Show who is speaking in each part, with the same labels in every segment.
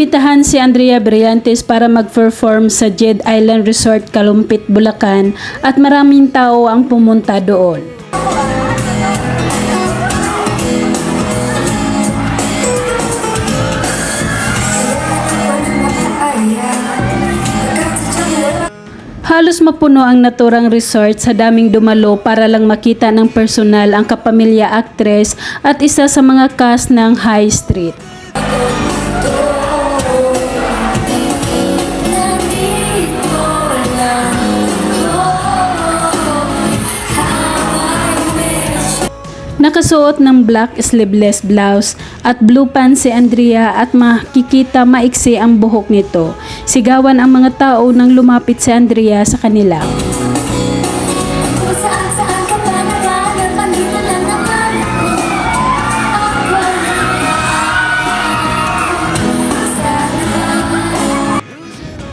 Speaker 1: Inimbitahan si Andrea Brillantes para mag-perform sa Jed Island Resort, Kalumpit, Bulacan at maraming tao ang pumunta doon. Halos mapuno ang naturang resort sa daming dumalo para lang makita ng personal ang kapamilya actress at isa sa mga cast ng High Street. Nakasuot ng black sleeveless blouse at blue pants si Andrea at makikita maiksi ang buhok nito. Sigawan ang mga tao nang lumapit si Andrea sa kanila.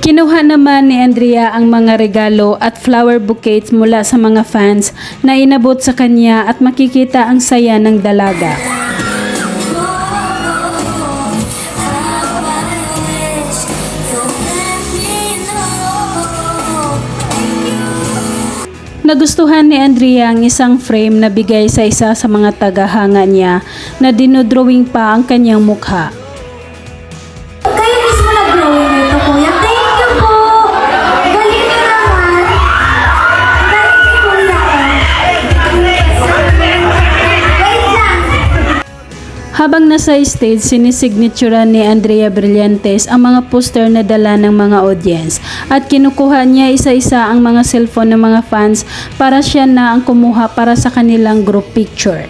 Speaker 1: Kinuha naman ni Andrea ang mga regalo at flower bouquets mula sa mga fans na inabot sa kanya at makikita ang saya ng dalaga. Nagustuhan ni Andrea ang isang frame na bigay sa isa sa mga tagahanga niya na dinodrawing pa ang kanyang mukha.
Speaker 2: Kayo mismo nag-drawing
Speaker 1: Habang nasa stage, sinisignaturean ni Andrea Brillantes ang mga poster na dala ng mga audience at kinukuha niya isa-isa ang mga cellphone ng mga fans para siya na ang kumuha para sa kanilang group picture.